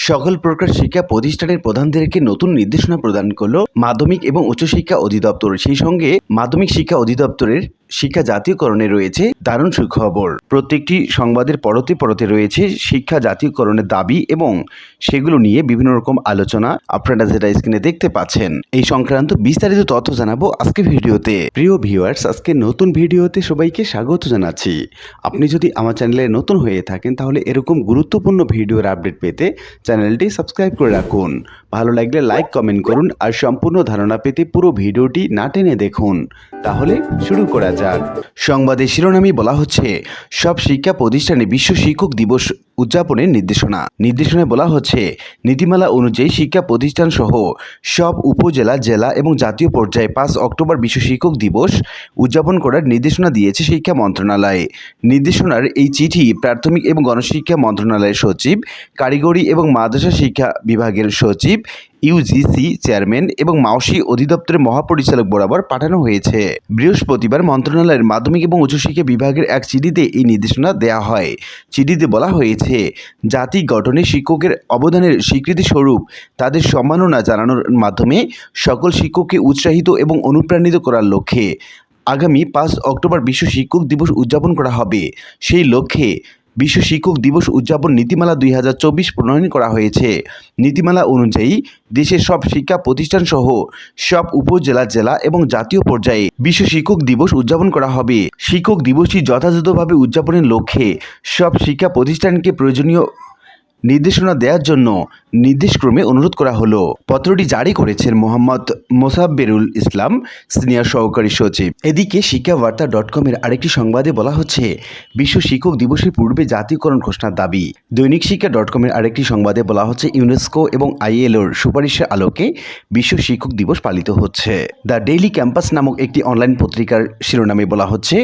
সকল প্রকার শিক্ষা প্রতিষ্ঠানের প্রধানদেরকে নতুন নির্দেশনা প্রদান করল মাধ্যমিক এবং উচ্চশিক্ষা অধিদপ্তর। সেই সঙ্গে মাধ্যমিক শিক্ষা অধিদপ্তরের শিক্ষা জাতীয়করণে রয়েছে দারুণ সুখবর। প্রত্যেকটি সংবাদের পরতে পরতে রয়েছে শিক্ষা জাতীয়করণের দাবি এবং সেগুলো নিয়ে বিভিন্ন রকম আলোচনা আপনারা যেটা স্ক্রিনে দেখতে পাচ্ছেন। এই সংক্রান্ত বিস্তারিত তথ্য জানাব আজকে ভিডিওতে। প্রিয় ভিউয়ার্স আজকে নতুন ভিডিওতে সবাইকে স্বাগত জানাচ্ছি। আপনি যদি আমার চ্যানেলে নতুন হয়ে থাকেন, তাহলে এরকম গুরুত্বপূর্ণ ভিডিওর আপডেট পেতে চ্যানেলটি সাবস্ক্রাইব করে রাখুন। ভালো লাগলে লাইক কমেন্ট করুন আর সম্পূর্ণ ধারণা পেতে পুরো ভিডিওটি না টেনে দেখুন। তাহলে শুরু করা যাক। সংবাদের শিরোনামে বলা হচ্ছে, সব শিক্ষা প্রতিষ্ঠানে বিশ্ব শিক্ষক দিবস উদযাপনের নির্দেশনা। নির্দেশনায় বলা হচ্ছে, নীতিমালা অনুযায়ী শিক্ষা প্রতিষ্ঠান সহ সব উপজেলা, জেলা এবং জাতীয় পর্যায়ে পাঁচ অক্টোবর বিশ্ব শিক্ষক দিবস উদযাপন করার নির্দেশনা দিয়েছে শিক্ষা মন্ত্রণালয়। নির্দেশনার এই চিঠি প্রাথমিক এবং গণশিক্ষা মন্ত্রণালয়ের সচিব, কারিগরি এবং মাদ্রাসা শিক্ষা বিভাগের সচিব ইউজিসি চেয়ারম্যান এবং মাওসি অধিদপ্তরের মহাপরিচালক বরাবর পাঠানো হয়েছে। বৃহস্পতিবার মন্ত্রণালয়ের মাধ্যমিক এবং উচ্চশিক্ষা বিভাগের এক চিঠিতে এই নির্দেশনা দেওয়া হয়। চিঠিতে বলা হয়েছে, জাতি গঠনে শিক্ষকের অবদানের স্বীকৃতি স্বরূপ তাদের সম্মাননা জানানোর মাধ্যমে সকল শিক্ষককে উৎসাহিত এবং অনুপ্রাণিত করার লক্ষ্যে আগামী পাঁচ অক্টোবর বিশ্ব শিক্ষক দিবস উদযাপন করা হবে। সেই লক্ষ্যে বিশ্ব শিক্ষক দিবস উদযাপন নীতিমালা দুই হাজার চব্বিশ প্রণয়ন করা হয়েছে। নীতিমালা অনুযায়ী দেশের সব শিক্ষা প্রতিষ্ঠান সহ সব উপজেলা, জেলা এবং জাতীয় পর্যায়ে বিশ্ব শিক্ষক দিবস উদযাপন করা হবে। শিক্ষক দিবসটি যথাযথভাবে উদযাপনের লক্ষ্যে সব শিক্ষা প্রতিষ্ঠানকে প্রয়োজনীয় নির্দেশনা দেওয়ার জন্য নির্দেশক্রমে অনুরোধ করা হলো। পত্রটি জারি করেছেন মোহাম্মদ মোসাব্বেরুল ইসলাম, সিনিয়র সহকারী সচিব। এদিকে শিক্ষাবার্তা ডট কমের আরেকটি সংবাদে বলা হচ্ছে, বিশ্ব শিক্ষক দিবসের পূর্বে জাতীয়করণ ঘোষণার দাবি। দৈনিক শিক্ষা ডট কমের আরেকটি সংবাদে বলা হচ্ছে, ইউনেস্কো এবং আইএলওর সুপারিশের আলোকে বিশ্ব শিক্ষক দিবস পালিত হচ্ছে। দ্য ডেইলি ক্যাম্পাস নামক একটি অনলাইন পত্রিকার শিরোনামে বলা হচ্ছে,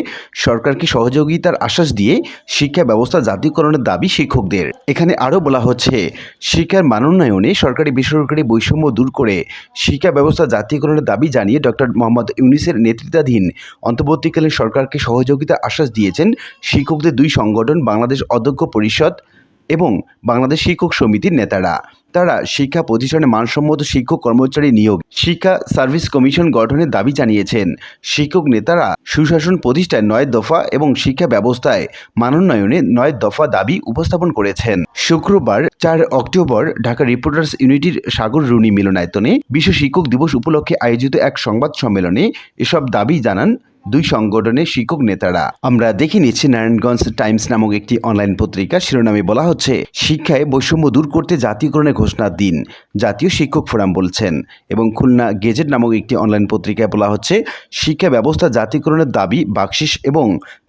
সরকারকে সহযোগিতার আশ্বাস দিয়ে শিক্ষা ব্যবস্থা জাতীয়করণের দাবি শিক্ষকদের। এখানে আরও বলা হচ্ছে, শিক্ষার মানোন্নয়নে সরকারি বেসরকারি বৈষম্য দূর করে শিক্ষা ব্যবস্থা জাতীয়করণের দাবি জানিয়ে ডক্টর মোহাম্মদ ইউনিসের নেতৃত্বাধীন অন্তর্বর্তীকালীন সরকারকে সহযোগিতা আশ্বাস দিয়েছেন শিক্ষকদের দুই সংগঠন, বাংলাদেশ অধ্যক্ষ পরিষদ এবং বাংলাদেশ শিক্ষক সমিতির নেতারা। তারা শিক্ষা প্রতিষ্ঠানে মানসম্মত শিক্ষক কর্মচারী নিয়োগ, শিক্ষা সার্ভিস কমিশন গঠনের দাবি জানিয়েছেন। শিক্ষক নেতারা সুশাসন প্রতিষ্ঠায় নয় দফা এবং শিক্ষা ব্যবস্থায় মানোন্নয়নে নয় দফা দাবি উপস্থাপন করেছেন। শুক্রবার চার অক্টোবর ঢাকা রিপোর্টার্স ইউনিটির সাগর রুনি মিলনায়তনে বিশ্ব শিক্ষক দিবস উপলক্ষে আয়োজিত এক সংবাদ সম্মেলনে এসব দাবি জানান দুই সংগঠনের শিক্ষক নেতারা। আমরা দেখে নিচ্ছি নারায়ণগঞ্জ টাইমস নামক একটি অনলাইন পত্রিকা শিরোনামে বলা হচ্ছে, শিক্ষায় বৈষম্য দূর করতে জাতীয়করণের ঘোষণার দিন, জাতীয় শিক্ষক ফোরাম বলছেন। এবং খুলনা গেজেট নামক একটি অনলাইন পত্রিকায় বলা হচ্ছে, শিক্ষা ব্যবস্থা জাতীয়করণের দাবি, বাকশিস এবং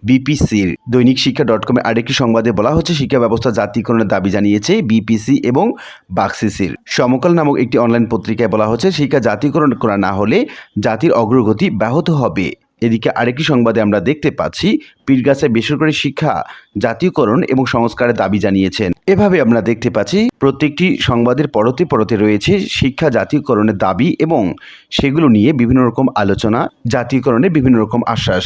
বিপিসির। দৈনিক শিক্ষা ডট কমের আরেকটি সংবাদে বলা হচ্ছে, শিক্ষা ব্যবস্থা জাতীয়করণের দাবি জানিয়েছে বিপিসি এবং বাকসিসির সমকাল নামক একটি অনলাইন পত্রিকায় বলা হচ্ছে, শিক্ষা জাতীয়করণ করা না হলে জাতির অগ্রগতি ব্যাহত হবে। এদিকে আরেকটি সংবাদে আমরা দেখতে পাচ্ছি পীরগাছায় বেসরকারি শিক্ষা, জাতীয়করণ এবং সংস্কারের দাবি জানিয়েছেন। এভাবে আমরা দেখতে পাচ্ছি, প্রত্যেকটি সংবাদের পরতে পরতে রয়েছে শিক্ষা জাতীয়করণের দাবি এবং সেগুলো নিয়ে বিভিন্ন রকম আলোচনা, জাতীয়করণের বিভিন্ন রকম আশ্বাস।